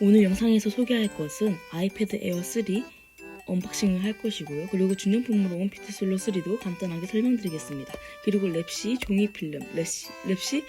오늘 영상에서 소개할 것은 아이패드 에어 3 언박싱을 할 것이고요. 그리고 준용품으로 온 피트 솔로 3도 간단하게 설명드리겠습니다. 그리고 랩시 종이 필름, 랩시, 랩시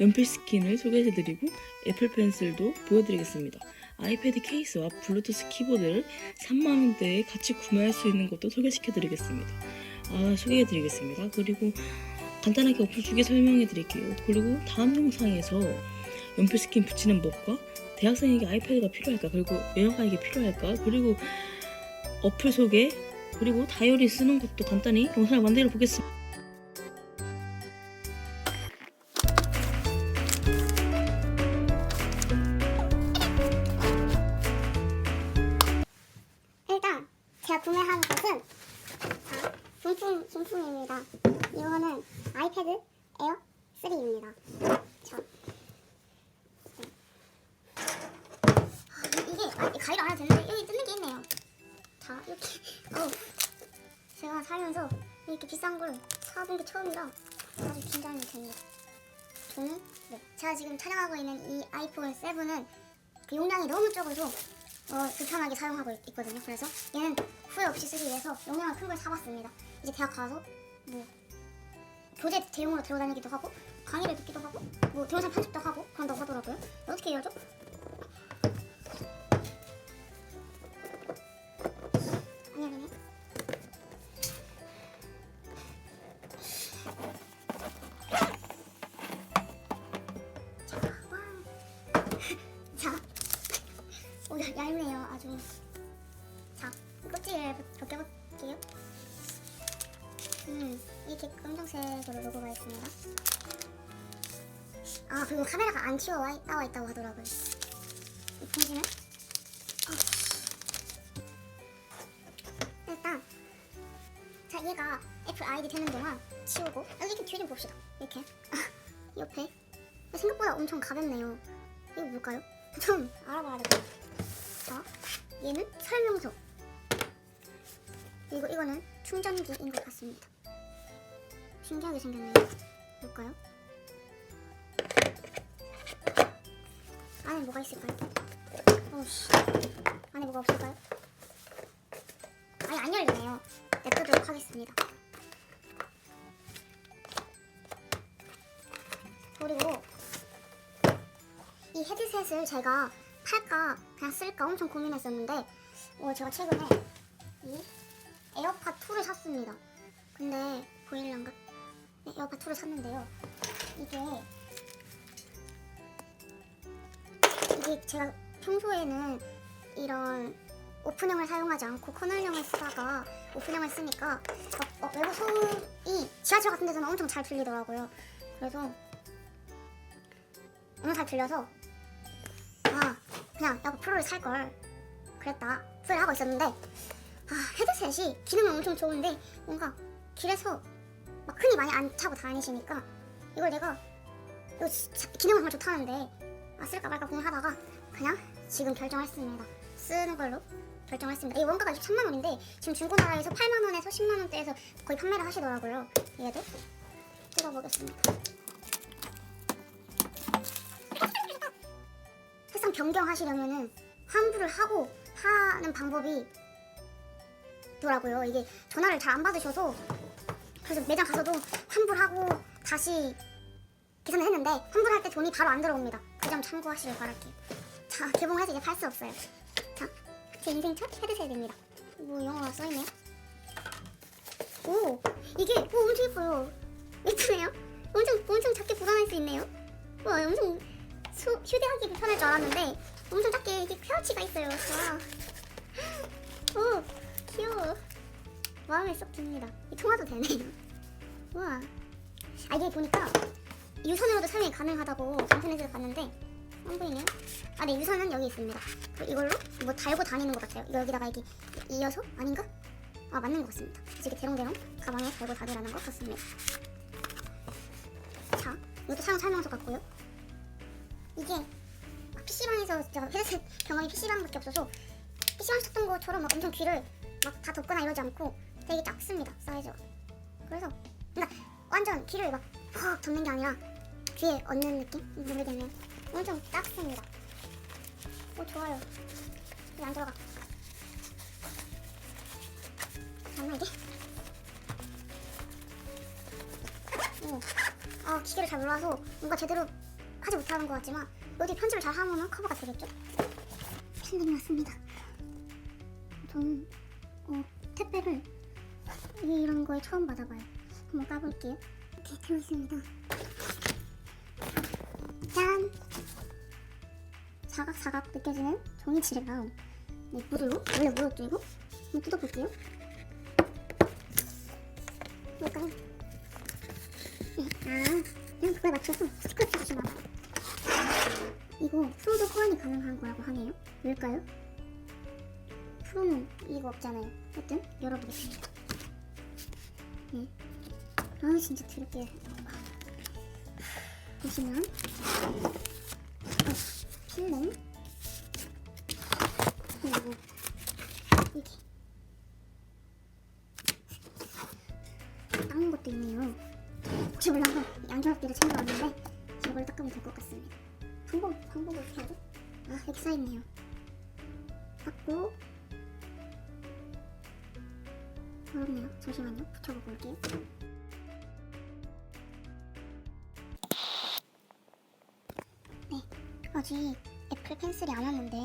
연필 스킨을 소개해드리고 애플 펜슬도 보여드리겠습니다. 아이패드 케이스와 블루투스 키보드를 3만원대에 같이 구매할 수 있는 것도 소개시켜드리겠습니다. 아, 소개해드리겠습니다. 그리고 간단하게 어플 두 개 설명해드릴게요. 그리고 다음 영상에서 연필 스킨 붙이는 법과 대학생에게 아이패드가 필요할까 그리고 여행가에게 필요할까 그리고 어플 소개 그리고 다이어리 쓰는 것도 간단히 영상을 만들어 보겠습니다. 일단 제가 구매한 것은 자, 분품 분품입니다. 이거는 아이패드 에어 3입니다. 자, 네. 아, 이- 이게 되는데 여기 뜯는 게 있네요. 자 이렇게 어 제가 살면서 이렇게 비싼 걸 사본 게 처음이라 아주 긴장이 됩니다. 저는 네 제가 지금 촬영하고 있는 이 아이폰 7은 그 용량이 너무 적어서 어, 불편하게 사용하고 있, 거든요 그래서 얘는 후회 없이 쓰기 위해서 용량을 큰 걸 사봤습니다. 이제 대학 가서 뭐 교재 대용으로 들고 다니기도 하고 강의를 듣기도 하고 뭐 동영상 편집도 하고 그런다고 하더라고요. 어떻게 해야죠? 이렇게 검정색으로 로고가 있습니다. 아, 그리고 카메라가 안 튀어 와- 나와 있다고 하더라고요. 이 봉지는? 어. 일단, 자, 얘가 애플 아이디 되는 동안 치우고, 아, 이렇게 뒤 좀 봅시다. 이렇게. 옆에. 생각보다 엄청 가볍네요. 이거 뭘까요? 좀 알아봐야 될것 같아요. 자, 얘는 설명서. 그리고 이거는 충전기인 것 같습니다. 신기하게 생겼네요. 볼까요? 안에 뭐가 있을까요? 오씨. 안에 뭐가 없을까요? 아니, 안 열리네요. 냅두도록 하겠습니다. 그리고 이 헤드셋을 제가 팔까 그냥 쓸까 엄청 고민했었는데 어, 제가 최근에 이 에어팟 2를 샀습니다. 근데 보일란가? 네, 에어팟 2를 샀는데요. 이게 이게 제가 평소에는 이런 오픈형을 사용하지 않고 커널형을 쓰다가 오픈형을 쓰니까 막, 어, 외부 소음이 지하철 같은 데서는 엄청 잘 들리더라고요. 그래서 너무 잘 들려서 아 그냥 야구 프로를 살 걸 그랬다 후회를 하고 있었는데 아 헤드셋이 기능은 엄청 좋은데 뭔가 길에서 막 흔히 많이 안 차고 다니시니까 이걸 내가 이거 자- 기능은 정말 좋다는데 아 쓸까 말까 고민하다가 그냥 지금 결정했습니다. 쓰는 걸로 결정했습니다. 이 원가가 23만 원인데 지금 중고나라에서 8만 원에서 10만 원대에서 거의 판매를 하시더라고요. 얘도? 뜯어보겠습니다. 세상 변경하시려면은 환불을 하고 하는 방법이 더라고요. 이게 전화를 잘 안 받으셔서 그래서 매장 가서도 환불하고 다시 계산을 했는데 환불할 때 돈이 바로 안 들어옵니다. 그 점 참고하시길 바랄게요. 자 개봉해서 이제 팔 수 없어요. 자 제 인생 첫 헤드셋입니다. 뭐 영어가 써있네요. 오 이게 오 엄청 예뻐요. 예쁘네요. 엄청 엄청 작게 보관할 수 있네요. 와 엄청 수, 휴대하기 편할 줄 알았는데 엄청 작게 이게 펴치가 있어요. 와. 오, 귀여워. 마음에 쏙 듭니다. 이 통화도 되네요. 와. 아 이게 보니까 유선으로도 사용이 가능하다고 인터넷에서 봤는데 안 보이네요. 아, 네 유선은 여기 있습니다. 그리고 이걸로 뭐 달고 다니는 것 같아요. 이거 여기다가 이게 이어서 아닌가? 아 맞는 것 같습니다. 이렇게 대롱대롱 가방에 달고 다니라는 것 같습니다. 자, 이것도 사용 설명서 같고요. 이게 PC방에서 제가 헤드셋 경험이 PC방밖에 없어서 PC방 썼던 것처럼 막 엄청 귀를 막 다 덮거나 이러지 않고 되게 작습니다 사이즈가 그래서 그러니까 완전 귀를 막퍽 덮는 게 아니라 귀에 얹는 느낌? 모르겠네요 엄청 작습니다 오 좋아요. 왜안 들어가? 맞나 이게? 오. 아 기계를 잘 몰라서 뭔가 제대로 하지 못하는 것 같지만 어디 편집을 잘 하면은 커버가 되겠죠? 팬님이 왔습니다. 저는 어, 택배를 거에 처음 받아봐요. 한번 까볼게요. 이렇게 들어있습니다. 짠! 사각사각 느껴지는 종이칠이랑 네, 무들로 원래 이거? 한번 뜯어볼게요. 뭘까요? 네, 아, 그냥 그거에 맞춰서 스티커 붙여주나 봐요. 이거 프로도 호환이 가능한 거라고 하네요. 왜일까요? 프로는 이거 없잖아요. 어쨌든 열어보겠습니다. 네. 아 진짜 드럽게 보시면 어, 필름 어렵네요. 잠시만요. 붙여보고 올게요. 네, 아직 애플 펜슬이 안 왔는데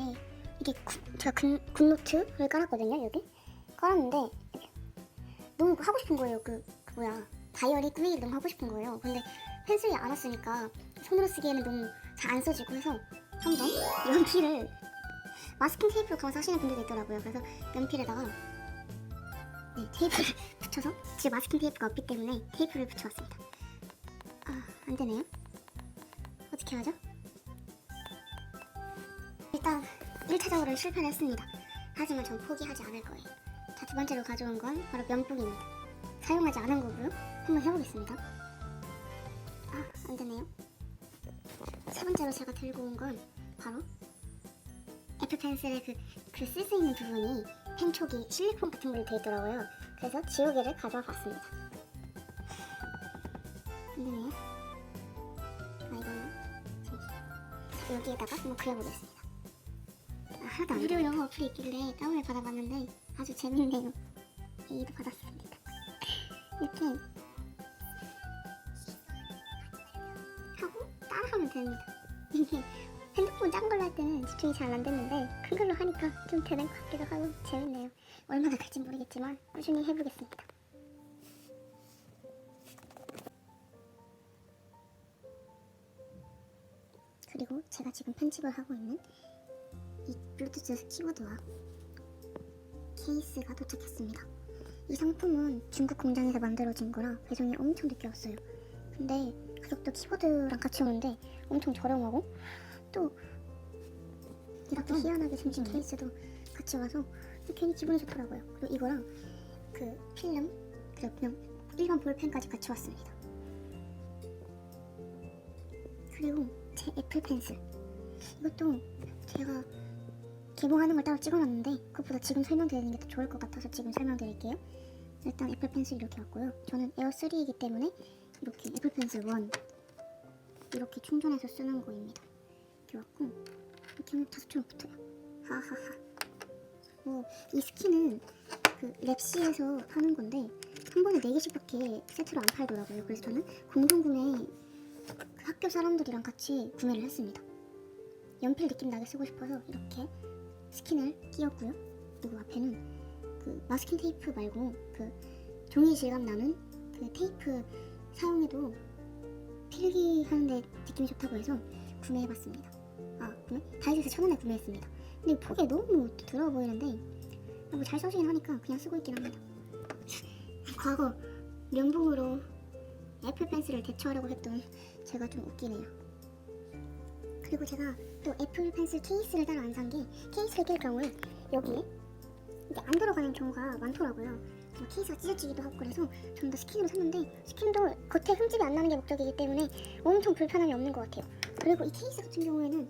이게 구, 제가 군, 굿노트를 깔았거든요. 여기 깔았는데 너무 하고 싶은 거예요. 그, 그 뭐야 다이어리 꾸미기를 너무 하고 싶은 거예요. 근데 펜슬이 안 왔으니까 손으로 쓰기에는 너무 잘 안 써지고 해서 한번 연필을 마스킹 테이프로 감아서 하시는 분들도 있더라고요. 그래서 연필에다가 네, 테이프를 붙여서 지금 마스킹 테이프가 없기 때문에 테이프를 붙여왔습니다. 아, 안 되네요. 어떻게 하죠? 일단 1차적으로 실패를 했습니다. 하지만 전 포기하지 않을 거예요. 자, 두 번째로 가져온 건 바로 면봉입니다. 사용하지 않은 거고요. 한번 해보겠습니다. 아, 안 되네요. 세 번째로 제가 들고 온 건 바로 애플 펜슬의 그, 그 쓸 수 있는 부분이 펜촉이 실리콘 같은 걸로 되어 있더라고요. 그래서 지우개를 가져와 봤습니다. 안 되네요. 아, 이거는 여기에다가 한번 그려보겠습니다. 아, 하나도 안 무료 영어 어플이 있길래 다운을 받아봤는데 아주 재밌네요. 이도 받았습니다. 이렇게 하고 따라하면 됩니다. 이게 핸드폰 작은 걸로 할 때는 집중이 잘 안 됐는데 큰 걸로 하니까 좀 되는 것 같기도 하고 재밌네요. 얼마나 될지 모르겠지만 꾸준히 해보겠습니다. 그리고 제가 지금 편집을 하고 있는 이 블루투스 키보드와 케이스가 도착했습니다. 이 상품은 중국 공장에서 만들어진 거라 배송이 엄청 늦게 왔어요. 근데 가격도 키보드랑 같이 오는데 엄청 저렴하고 또 이렇게 희한하게 생긴 케이스도 같이 와서 괜히 기분이 좋더라고요. 그리고 이거랑 그 필름 그리고 그냥 일반 볼펜까지 같이 왔습니다. 그리고 제 애플 펜슬 이것도 제가 개봉하는 걸 따로 찍어놨는데 그것보다 지금 설명드리는 게 더 좋을 것 같아서 지금 설명드릴게요. 일단 애플 펜슬 이렇게 왔고요. 저는 에어 3이기 때문에 이렇게 애플 펜슬 1 이렇게 충전해서 쓰는 거입니다. 이렇게 왔고 이렇게 하면 다섯처럼 붙어요. 하하하. 뭐이 스킨은 그 랩시에서 파는 건데 한 번에 4개씩밖에 세트로 안 팔더라고요. 그래서 저는 공동구매 그 학교 사람들이랑 같이 구매를 했습니다. 연필 느낌 나게 쓰고 싶어서 이렇게 스킨을 끼웠고요. 그리고 앞에는 그 마스킹 테이프 말고 그 종이 질감 나는 그 테이프 사용해도 필기 하는데 느낌이 좋다고 해서 구매해봤습니다. 아? 다이소에서 천 원에 구매했습니다. 근데 폭이 너무 더러워 보이는데 뭐 잘 써지긴 하니까 그냥 쓰고 있긴 합니다. 과거 면봉으로 애플 펜슬을 대처하려고 했던 제가 좀 웃기네요. 그리고 제가 또 애플 펜슬 케이스를 따로 안 산 게 케이스를 낄 경우에 여기에 이게 안 들어가는 경우가 많더라고요. 뭐 케이스가 찢어지기도 하고 그래서 좀 더 스킨으로 샀는데 스킨도 겉에 흠집이 안 나는 게 목적이기 때문에 엄청 불편함이 없는 것 같아요. 그리고 이 케이스 같은 경우에는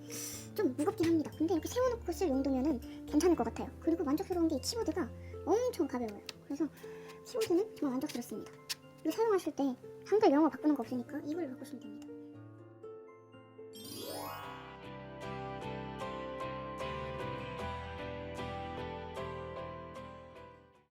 좀 무겁긴 합니다. 근데 이렇게 세워놓고 쓸 용도면은 괜찮을 것 같아요. 그리고 만족스러운 게 이 키보드가 엄청 가벼워요. 그래서 키보드는 정말 만족스럽습니다. 이거 사용하실 때 한글 영어 바꾸는 거 없으니까 이걸로 바꾸시면 됩니다.